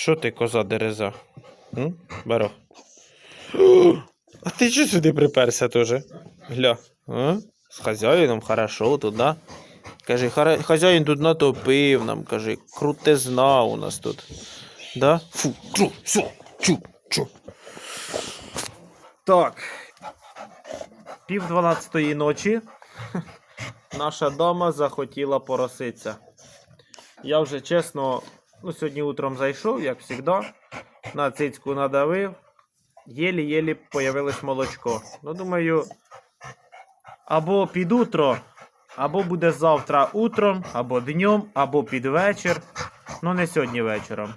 Що ти, коза дереза? М? Баро. А ти чого сюди приперся теж? Гля. А? З хазяїном хорошо тут, да? Каже, хазяїн тут натопив нам, каже, крутизна у нас тут. Да? Фу, чу, чу, чу, чу. Так. Пів дванадцятої ночі наша дама захотіла пороситися. Я вже чесно, ну, сьогодні утром зайшов, як завжди, на цицьку надавив. Єлі-єлі появилось молочко. Ну, думаю, або під утро, або буде завтра утром, або днем, або під вечір. Ну, не сьогодні вечором.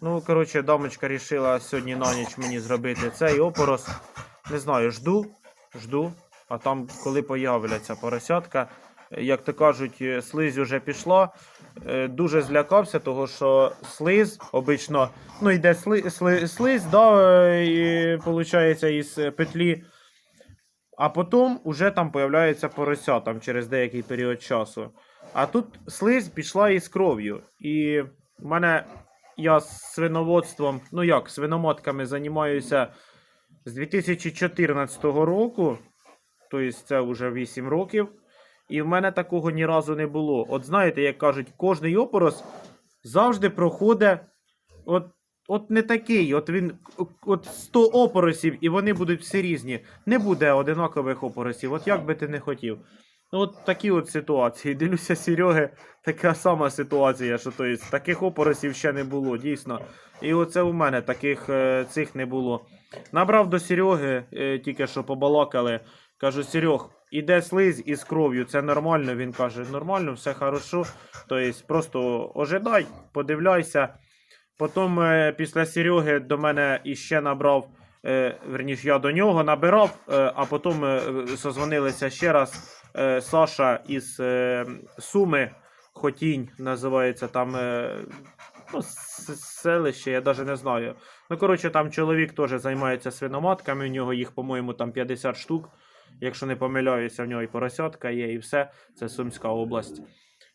Ну, коротше, дамочка рішила сьогодні на ніч мені зробити цей опорос. Не знаю, жду, жду. А там, коли появляться поросятка, як то кажуть, е, слизь вже пішла. Е, Дуже злякався, того що слиз обично, ну йде сли, сли, слизь, да, е, і, виходить, із петлі. А потім уже там появляється порося там, через деякий період часу. А тут слизь пішла із кров'ю. І в мене я з свиноводством, ну як, свиноматками займаюся з 2014 року. Тобто це вже 8 років. І в мене такого ні разу не було. От знаєте, як кажуть, кожний опорос завжди проходить. От, от не такий. От він от 100 опоросів, і вони будуть всі різні. Не буде одинакових опоросів, от як би ти не хотів. Ну, От такі от ситуації. Дивлюся, Сереги, така сама ситуація, що то є, таких опоросів ще не було, дійсно. І оце у мене таких е, цих не було. Набрав до Сереги, е, тільки що побалакали. Кажу, Серег, іде слизь із кров'ю, це нормально. Він каже, нормально, все хорошо. Тобто просто ожидай, подивляйся. Потім е, після Сереги до мене іще набрав, е, верніше, я до нього набирав, е, а потім созвонилися ще раз. Саша із Суми, Хотінь називається там. Ну, селище, я навіть не знаю. Ну, коротше, там чоловік теж займається свиноматками, у нього їх, по-моєму, там 50 штук. Якщо не помиляюся, в нього і поросятка є, і все. Це Сумська область.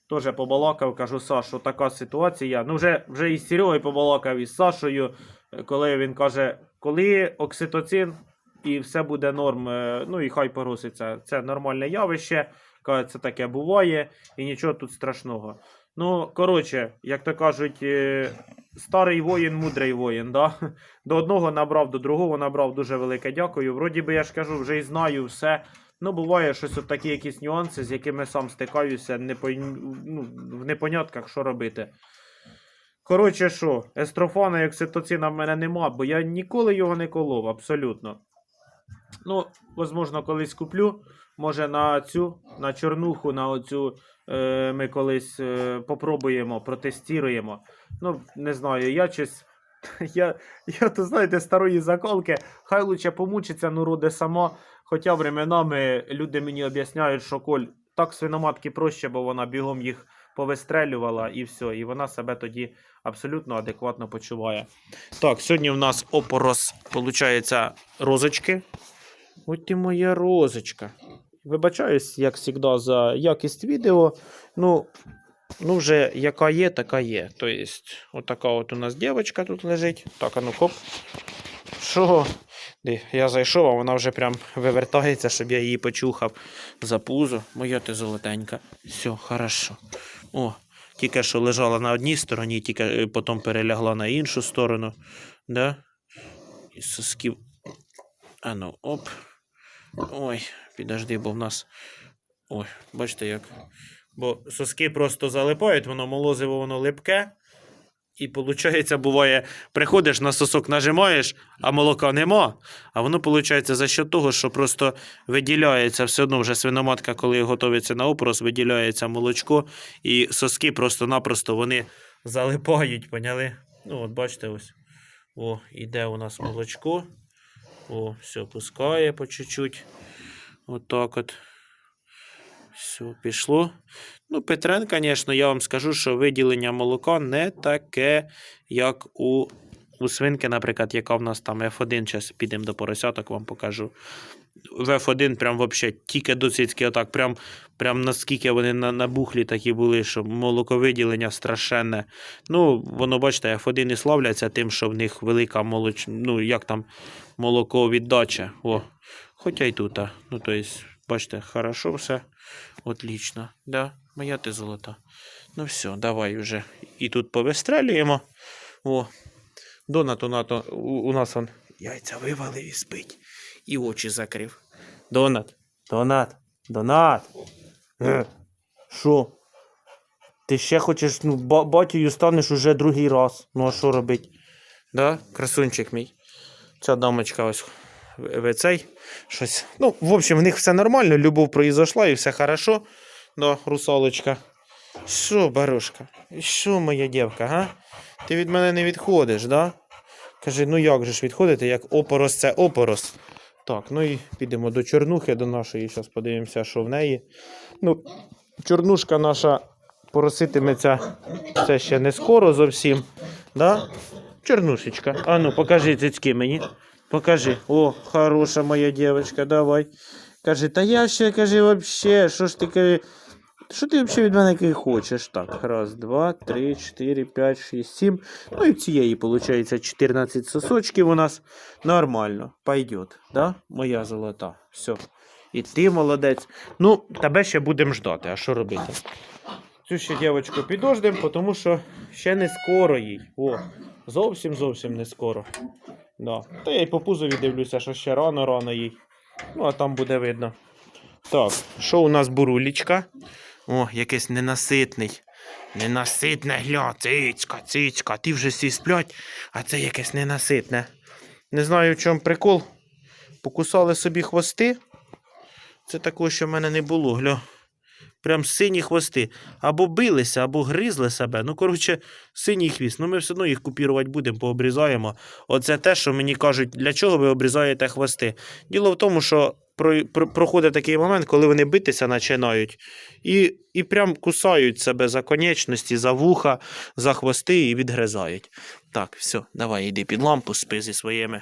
Теж побалакав, кажу, Сашу, така ситуація. Ну, вже, вже із Серегою побалакав, із Сашою, коли він каже, коли окситоцин і все буде норм, е, ну і хай пороситься. Це нормальне явище. Каже, це таке буває, і нічого тут страшного. Ну, коротше, як то кажуть, е, старий воїн, мудрий воїн, да? До одного набрав, до другого набрав. Дуже велике дякую. Вроді би, я ж кажу, вже і знаю все. Ну, буває щось от такі якісь нюанси, з якими сам стикаюся, не по, ну, в непонятках, що робити. Коротше, що, естрофана і окситоцина в мене нема, бо я ніколи його не колов, абсолютно. Ну, можливо, колись куплю. Може на цю, на чорнуху, на оцю ми колись е, попробуємо, протестуємо. Ну, не знаю, я щось. Я, я то знаєте, старої заколки, хай лучше помучиться, ну роде сама. Хоча временами люди мені об'ясняють, що коль так свиноматки проще, бо вона бігом їх повистрелювала і все. І вона себе тоді абсолютно адекватно почуває. Так, сьогодні в нас опорос, виходить, розочки. От ти моя розочка. Вибачаюсь, як завжди, за якість відео. Ну, ну вже яка є, така є. Тобто, отака от у нас дівчинка тут лежить. Так, а ну хоп. Що? Я зайшов, а вона вже прям вивертається, щоб я її почухав за пузо. Моя ти золотенька. Все, хорошо. О, тільки що лежала на одній стороні, тільки е, потім перелягла на іншу сторону. Да? І сосків. А ну, оп. Ой, підожди, бо в нас. Ой, бачите як. Бо соски просто залипають, воно молозиво, воно липке. І виходить, буває, приходиш на сосок, нажимаєш, а молока нема. А воно виходить за счет того, що просто виділяється все одно вже свиноматка, коли готується на опрос, виділяється молочко, і соски просто-напросто вони залипають, поняли? Ну, от бачите, ось. О, іде у нас молочко. О, все, пускає по чуть-чуть. Отак от. Все, пішло. Ну, Петрен, звісно, я вам скажу, що виділення молока не таке, як у, у свинки, наприклад, яка в нас там F1. Зараз підемо до поросяток, вам покажу. в F1 прям вообще тільки до отак, прям, прям наскільки вони набухлі такі були, що молоковиділення страшенне. Ну, воно, бачите, F1 і славляться тим, що в них велика молоч... ну, як там, молоковіддача. О, хоча й тут. Ну, то есть, бачите, хорошо все. Отлично. Да, моя ти золота. Ну все, давай вже. І тут повистрелюємо. О, Донат у, нато, у, у нас он яйця вивалив і спить. І очі закрив. Донат, Донат, Донат. Е, Що? Ти ще хочеш, ну, ба- станеш уже другий раз. Ну а що робить? Да, красунчик мій. Ця дамочка ось цей щось. Ну, в общем, в них все нормально, любов произошла і все хорошо. Да, русалочка. Що, барушка? Що, моя дівка, га? Ти від мене не відходиш, да? Каже, ну як же ж відходити, як опорос це опорос. Так, ну і підемо до чорнухи, до нашої. Зараз подивимося, що в неї. Ну, чорнушка наша пороситиметься це ще не скоро зовсім. Да? Чорнушечка. А ну, покажи цицьки мені. Покажи. О, хороша моя дівчинка, давай. Каже, та я ще каже, вообще, що ж ти каже. Що ти взагалі від мене хочеш? Так, раз, два, три, чотири, п'ять, шість, сім. Ну і цієї, виходить, 14 сосочків у нас. Нормально. Пойдет, да? Моя золота. Все. І ти молодець. Ну, тебе ще будемо ждати, а що робити? Цю ще дівчинку підождемо, тому що ще не скоро їй. О, зовсім зовсім не скоро. Да. Та я й по пузові дивлюся, що ще рано-рано їй. Ну, а там буде видно. Так, що у нас бурулічка? О, якийсь ненаситний. Ненаситне, гля, цицька, цицька, ти вже всі сплять, а це якесь ненаситне. Не знаю, в чому прикол. Покусали собі хвости. Це такого, що в мене не було, гля. Прям сині хвости. Або билися, або гризли себе. Ну, коротше, синій хвіст. Ну, ми все одно їх купірувати будемо, пообрізаємо. Оце те, що мені кажуть, для чого ви обрізаєте хвости. Діло в тому, що про, про, проходить такий момент, коли вони битися починають, і, і прям кусають себе за конечності, за вуха, за хвости і відгризають. Так, все, давай йди під лампу, спи зі своїми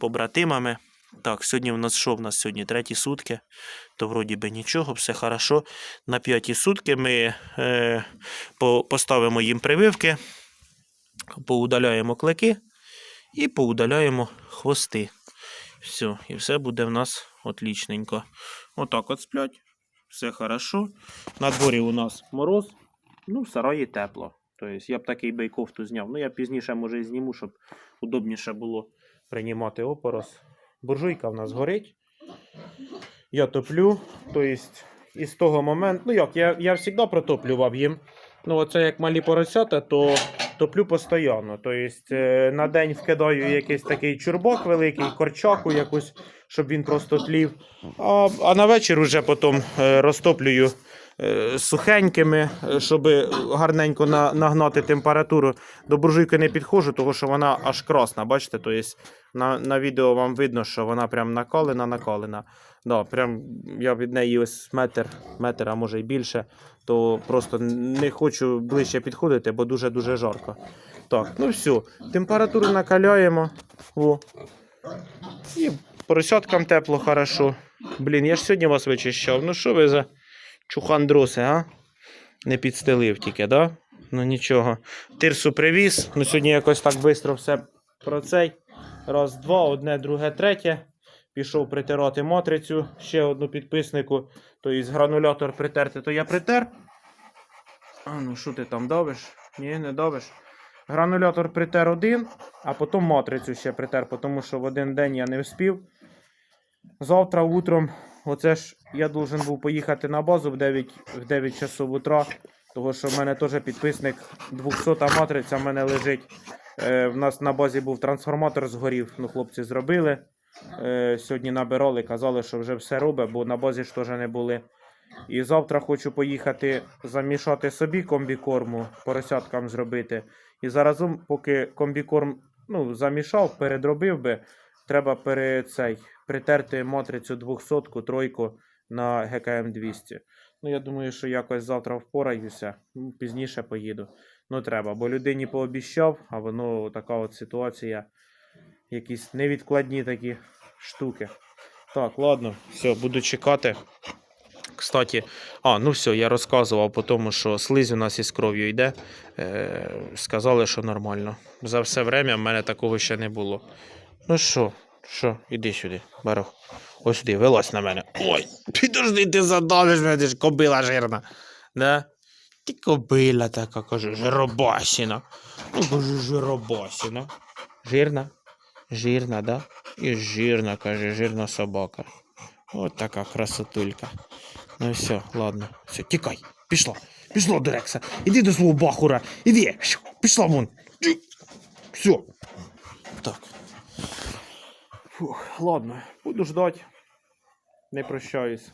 побратимами. Так, сьогодні в нас що? В нас сьогодні треті сутки, то вроді би нічого, все хорошо. На п'яті сутки ми е, по, поставимо їм прививки, поудаляємо клики і поудаляємо хвости. Все, і все буде в нас отлічненько. Отак от сплять. Все хорошо. На дворі у нас мороз, ну, в сараї тепло. Тобто я б такий і зняв. Ну, я пізніше може і зніму, щоб удобніше було приймати опорос. Буржуйка в нас горить. Я топлю. Тобто, із того моменту, ну як, я, я завжди протоплював їм. Ну, оце як малі поросята, то топлю постійно. Тобто на день вкидаю якийсь такий чурбок великий, корчаку якусь, щоб він просто тлів. А, а на вечір вже потім е, розтоплюю сухенькими, е, щоб гарненько нагнати температуру. До буржуйки не підходжу, тому що вона аж красна. Бачите, тобто на, на відео вам видно, що вона прям накалена, накалена. Да, прям я від неї ось метр, метр, а може й більше, то просто не хочу ближче підходити, бо дуже-дуже жарко. Так, ну все, температуру накаляємо. О. І поросяткам тепло, хорошо. Блін, я ж сьогодні вас вичищав. Ну що ви за чухандроси, а? Не підстелив тільки, да? Ну нічого. Тирсу привіз. Ну сьогодні якось так швидко все про цей. Раз, два, одне, друге, третє. Пішов притирати матрицю, ще одну підписнику. Тобто гранулятор притерти, то я притер. А ну що ти там давиш? Ні, не давиш. Гранулятор притер один, а потім матрицю ще притер, тому що в один день я не вспів. Завтра утром, оце ж я должен був поїхати на базу в 9, в 9 часов утра, тому що в мене теж підписник 200 матриця в мене лежить. Е, в нас на базі був трансформатор згорів, ну хлопці зробили. Е, сьогодні набирали, казали, що вже все робить, бо на базі ж теж не були. І завтра хочу поїхати замішати собі комбікорму, поросяткам зробити. І заразом, поки комбікорм ну, замішав, передробив би, треба пере, цей, притерти матрицю 200 тройку на ГКМ 200. Ну, я думаю, що якось завтра впораюся, пізніше поїду. Ну, треба, бо людині пообіщав, а воно така от ситуація, якісь невідкладні такі штуки. Так, ладно, все, буду чекати. Кстати, а, ну все, я розказував по тому, що слизь у нас із кров'ю йде. Е, сказали, що нормально. За все время в мене такого ще не було. Ну що, що, іди сюди, барох. Ось сюди, вилазь на мене. Ой, підожди, ти задавиш мене, ти ж кобила жирна. Да? Ти кобила така, кажу, жиробасіна. Ну, кажу, жиробасіна. Жирна? Жирна, да? І жирна, каже, жирна собака. От така красотулька. Ну все, ладно. Все, тікай. Пішла. Пішла до Рекса. Іди до свого бахура. Іди. Пішла вон. Все. Так. Фух, ладно, буду ждать. Не прощаюсь.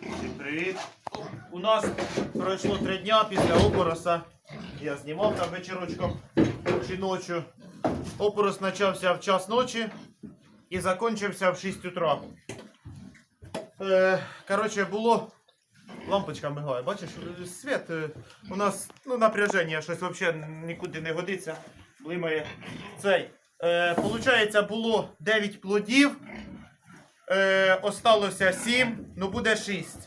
Всім привіт. У нас пройшло три дня після опороса. Я знімав там вечірочком чи ночі. Опорос почався в час ночі і закінчився в 6 утра. Е, коротше, було. Лампочка мигає, бачиш, світ е, у нас ну, напряження щось взагалі нікуди не годиться. Блимає цей. Е, получається, було 9 плодів. Е, осталося 7, ну буде 6.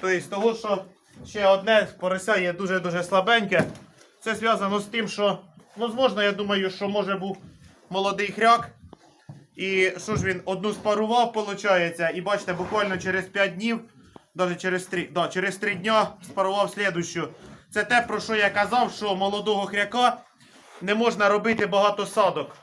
Тобто, того, що ще одне порося є дуже-дуже слабеньке. Це зв'язано з тим, що, можливо, я думаю, що може був молодий хряк. І що ж він одну спарував, виходить, і бачите, буквально через 5 днів, навіть через 3, да, через 3 дня спарував слідущу. Це те, про що я казав, що молодого хряка не можна робити багато садок.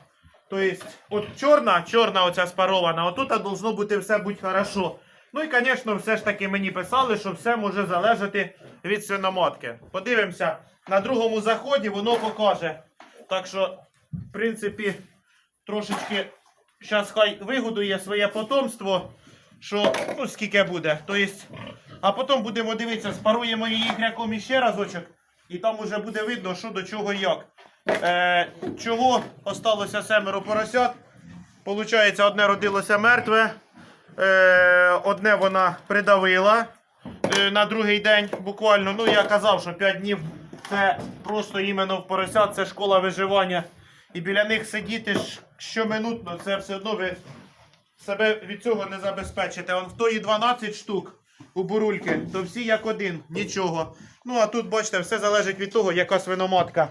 Тобто, от чорна, чорна оця спарована, отут должно бути все будь хорошо. Ну і, звісно, все ж таки мені писали, що все може залежати від свиноматки. Подивимося, на другому заході воно покаже. Так що, в принципі, трошечки зараз хай вигодує своє потомство, що ну, скільки буде. Тобто, а потім будемо дивитися, спаруємо її хряком іще разочок, і там уже буде видно, що до чого і як. Е, чого осталося семеро поросят? Получається, одне родилося мертве, е, одне вона придавила е, на другий день буквально. Ну, я казав, що 5 днів це просто іменно в поросят, це школа виживання. І біля них сидіти щоминутно, це все одно ви себе від цього не забезпечите. Он в тої 12 штук у бурульки, то всі як один, нічого. Ну а тут, бачите, все залежить від того, яка свиноматка.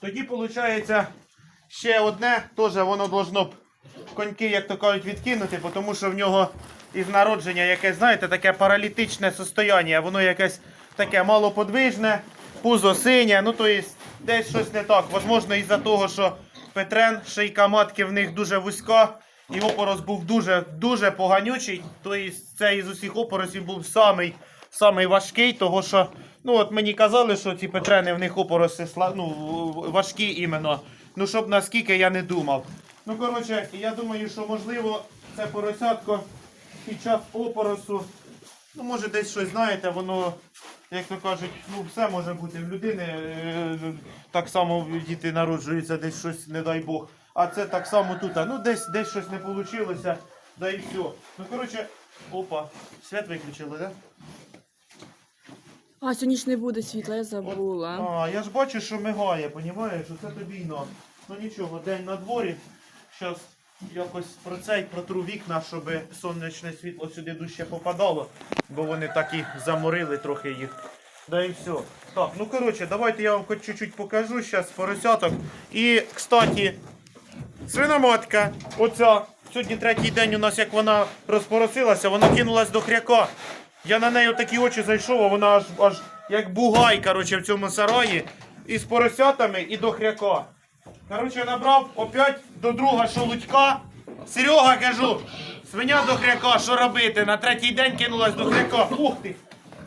Тоді, виходить, ще одне, теж воно должно б коньки, як то кажуть, відкинути, тому що в нього із народження якесь, знаєте, таке паралітичне состояння, воно якесь таке малоподвижне, пузо синє, ну то є десь щось не так. Возможно, із-за того, що Петрен, шийка матки в них дуже вузька, і опорос був дуже, дуже поганючий. Тобто це із усіх опоросів був самий, самий важкий, того що Ну, от мені казали, що ці Петрени в них опороси ну, важкі іменно. Ну, щоб наскільки я не думав. Ну, коротше, я думаю, що можливо це поросятко під час опоросу. Ну, може, десь щось знаєте, воно, як то кажуть, ну все може бути в людини. е, Так само діти народжуються, десь щось, не дай Бог. А це так само тут. Ну, десь десь щось не вийшло, да і все. Ну, коротше, опа, світ виключили, так? Да? А, сьогодні ж не буде світла, я забула. А, я ж бачу, що мигає, понімаєш, що це тобі на. Ну нічого, день на дворі. Щас якось про цей протру вікна, щоб сонячне світло сюди дужче попадало, бо вони так і заморили трохи їх. Да і все. Так, ну коротше, давайте я вам хоч чуть-чуть покажу зараз поросяток. І, кстати, свиноматка, оця, сьогодні третій день у нас, як вона розпоросилася, вона кинулась до хряка. Я на неї такі очі зайшов, а вона аж, аж як бугай, коротше, в цьому сараї. І з поросятами, і до хряка. Коротше, набрав опять до друга шолудька. Серега, кажу, свиня до хряка, що робити? На третій день кинулась до хряка. Ух ти!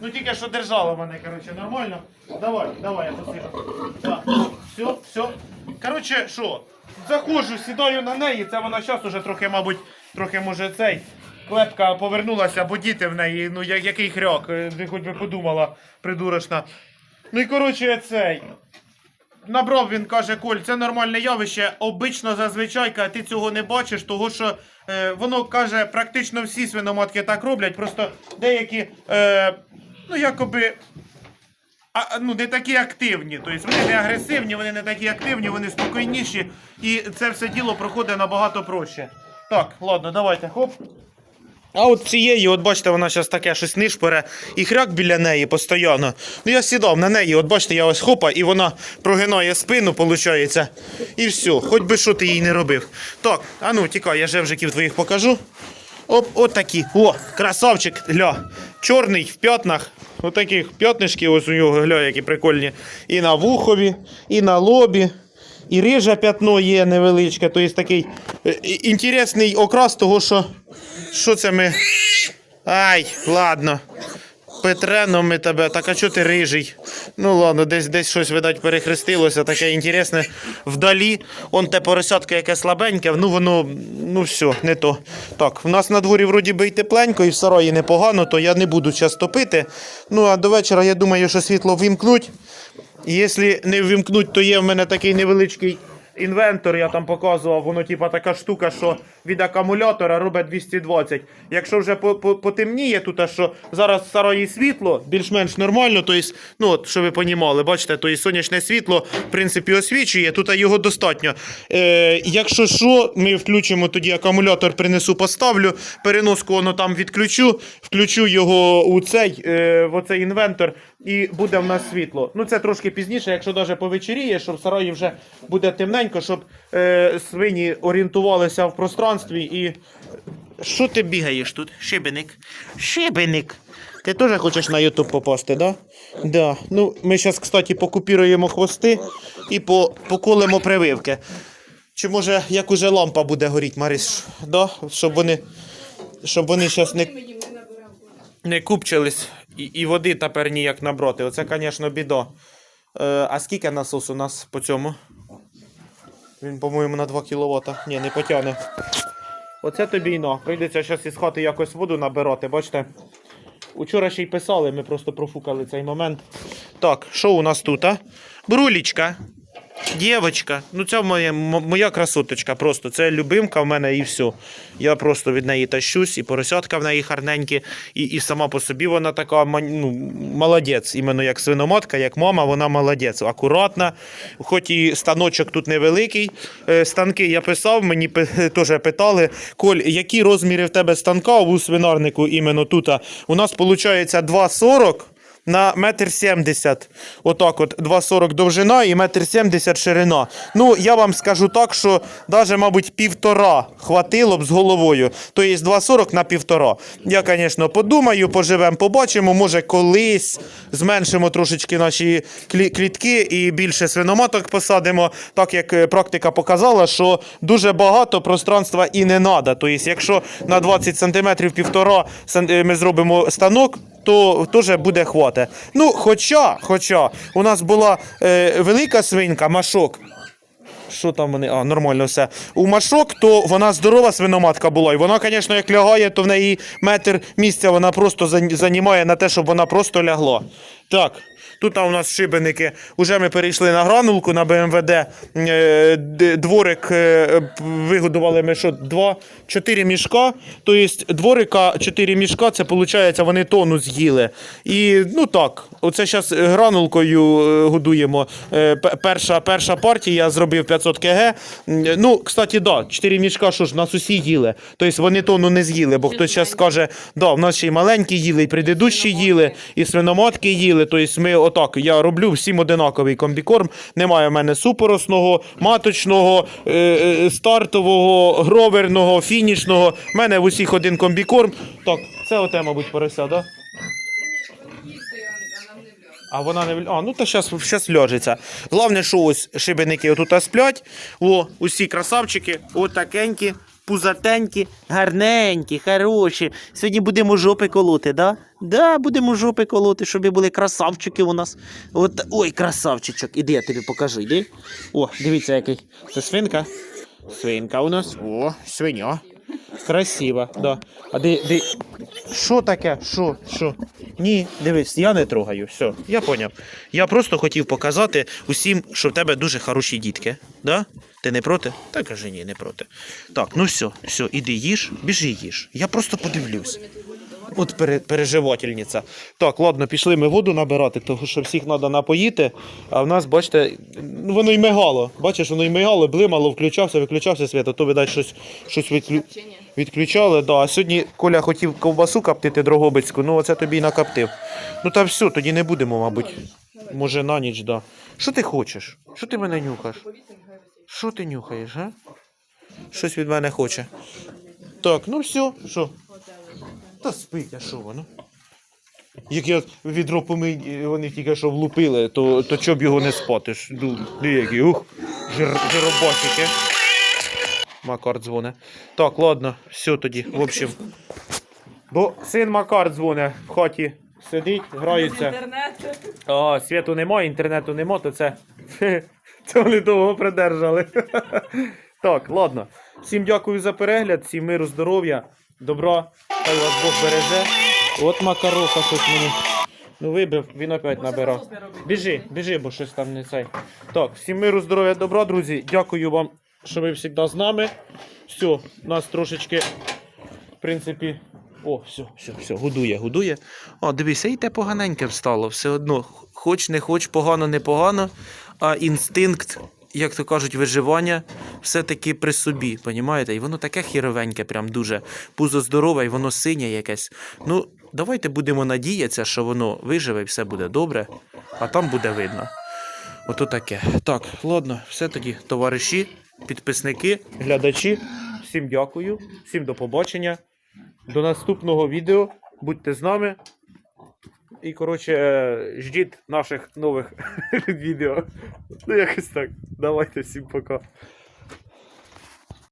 Ну тільки що держала мене, коротше, нормально. Давай, давай, я посижу. Все, все. Коротше, що? Заходжу, сідаю на неї, це вона зараз уже трохи, мабуть, трохи може цей. Клепка повернулася, бо діти в неї, ну я- який хряк, е, ти хоч би подумала, придурочна. Ну і коротше цей. Набрав він каже, Коль, це нормальне явище. Обично зазвичай каже, ти цього не бачиш, того що е, воно каже, практично всі свиноматки так роблять. Просто деякі, е, ну якоби а, ну, не такі активні. Тобто вони не агресивні, вони не такі активні, вони спокійніші. І це все діло проходить набагато проще. Так, ладно, давайте, хоп. А от цієї, от бачите, вона зараз таке щось нишпоре, і хряк біля неї постійно. Ну я сідав на неї, от бачите, я ось хопа, і вона прогинає спину, виходить. І все, хоч би що ти їй не робив. Так, а ну тікай, я жевжиків твоїх покажу. Оп, от такі. О, красавчик, гля. Чорний в п'ятнах. Отаких п'ятнишки ось у нього, гля, які прикольні. І на вухові, і на лобі. І рижа п'ятно є невеличке, тобто такий е, інтересний окрас того, що. Що це ми. Ай, ладно. Петрено ми тебе, так а чого ти рижий? Ну ладно, десь десь щось, видать, перехрестилося, таке інтересне вдалі. Он те поросятка, яке слабеньке, ну воно, ну все, не то. Так, в нас на дворі вроді би й тепленько, і в сараї непогано, то я не буду час топити. Ну а до вечора я думаю, що світло вимкнуть. Якщо не вимкнуть, то є в мене такий невеличкий інвентор, я там показував, воно типа така штука, що від акумулятора робить 220. Якщо вже по- по- потемніє тут, а що зараз в сараї світло, більш-менш нормально, то есть, ну от, що ви понімали, бачите, то есть сонячне світло, в принципі, освічує, тут його достатньо. Е, якщо що, ми включимо тоді акумулятор, принесу, поставлю, переноску воно там відключу, включу його у цей, е, в оцей інвентор, і буде в нас світло. Ну це трошки пізніше, якщо навіть повечеріє, щоб в сараї вже буде темненько, щоб е, свині орієнтувалися в пространстві і. Що ти бігаєш тут? Шибеник. Шибеник. Ти теж хочеш на YouTube попасти, да? Да. Ну, ми зараз, кстати, покупіруємо хвости і по, поколемо прививки. Чи може, як уже лампа буде горіти, Маріс, да? щоб вони, щоб вони зараз не, не купчились і, і води тепер ніяк набрати. Оце, звісно, біда. Е, а скільки насос у нас по цьому? Він, по-моєму, на 2 кВт. Ні, не потягне. Оце тобі й на. Прийдеться зараз із хати якось воду набирати, бачите? Учора ще й писали, ми просто профукали цей момент. Так, що у нас тут, а? Брулічка. Дівочка, ну це моя, моя красоточка просто. Це любимка в мене і все. Я просто від неї тащусь, і поросятка в неї гарненькі, і, і сама по собі вона така ну, молодець. Іменно як свиноматка, як мама, вона молодець. Акуратна. Хоч і станочок тут невеликий. Е, Станки я писав, мені теж питали, Коль, які розміри в тебе станка у свинарнику іменно тут? У нас виходить 2,40 на метр сімдесят. Отак от 2,40 довжина і метр сімдесят ширина. Ну, я вам скажу так, що навіть, мабуть, півтора хватило б з головою. Тобто 2,40 на півтора. Я, звісно, подумаю, поживемо, побачимо. Може, колись зменшимо трошечки наші клі- клітки і більше свиноматок посадимо. Так як е, практика показала, що дуже багато пространства і не треба. Тобто, якщо на 20 см півтора е, ми зробимо станок, то теж буде хвата. Ну, хоча, хоча у нас була е, велика свинка, машок. Що там вони? А, нормально все. У машок, то вона здорова свиноматка була. І вона, звісно, як лягає, то в неї метр місця вона просто займає на те, щоб вона просто лягла. Так. Тут у нас шибеники. Уже ми перейшли на гранулку на БМВД. Е, Дворик е, вигодували ми що, два, чотири мішка. Тобто дворика чотири мішка, це виходить, вони тонну з'їли. І ну так, оце зараз гранулкою е, годуємо. Перша, перша партія я зробив 500 кг. Ну, кстати, да, 4 мішка, що ж, нас усі їли. Тобто вони тонну не з'їли, бо хтось зараз скаже, да, в нас ще й маленькі їли, і предыдущі їли, і свиноматки їли. Тобто ми отак, я роблю всім одинаковий комбікорм. Немає в мене супоросного, маточного, е, е, стартового, гроверного, фінішного. У мене в усіх один комбікорм. Так, це оте, мабуть, порося, да? А вона не А, ну то зараз ляжеться. Головне, що ось шибеники отут сплять. О, усі красавчики, отакенькі, пузатенькі, гарненькі, хороші. Сьогодні будемо жопи колоти, да? Да, будемо жопи колоти, щоб були красавчики у нас. От, ой, красавчичок. Іди, я тобі покажу, іди. О, дивіться, який. Це свинка. Свинка у нас. О, свиня. Красиво, да. А де, де... Що таке? Що? Що? Ні, дивись, я не трогаю. Все, я поняв. Я просто хотів показати усім, що в тебе дуже хороші дітки. Да? Ти не проти? Та каже, ні, не проти. Так, ну все, все, іди їж, біжи їж. Я просто подивлюсь. От переживательниця. Так, ладно, пішли ми воду набирати, тому що всіх треба напоїти. А в нас, бачите, ну воно й мигало. Бачиш, воно й мигало, блимало, включався, виключався світ, а то, видать, щось, щось відклю... відключали. Да. А сьогодні Коля хотів ковбасу коптити Дрогобицьку, ну оце тобі і накоптив. Ну та все, тоді не будемо, мабуть. Може на ніч, да. Що ти хочеш? Що ти мене нюхаєш? Що ти нюхаєш, га? Щось від мене хоче. Так, ну все, що? Та спить, а що воно? Як я відро помий, вони тільки що влупили, то, то чоб його не спати. Ну, деякі, ух, жир, жиробасики. Макар дзвоне. Так, ладно, все тоді, в общем. Бо син Макар дзвоне в хаті. Сидить, грається. А, світу нема, інтернету нема, то це. Це вони довго придержали. Так, ладно. Всім дякую за перегляд, всім миру, здоров'я, добра, хай вас Бог береже. От Макароха щось мені. Ну вибив, він опять набирав. Біжи, біжи, бо щось там не цей. Так, всім миру, здоров'я, добра, друзі. Дякую вам, що ви завжди з нами. Все, нас трошечки, в принципі. О, все, все, все, гудує, гудує. О, дивися, і те поганеньке встало. Все одно, хоч не хоч, погано, не погано, а інстинкт, як то кажуть, виживання все-таки при собі, понімаєте? І воно таке хіровеньке, прям дуже. Пузо здорове, і воно синє якесь. Ну, давайте будемо надіятися, що воно виживе і все буде добре, а там буде видно. Ото таке. Так, ладно, все тоді, товариші, підписники, глядачі. Всім дякую, всім до побачення. До наступного відео. Будьте з нами. І, коротше, е, ждіть наших нових відео. Ну, якось так. Давайте всім пока.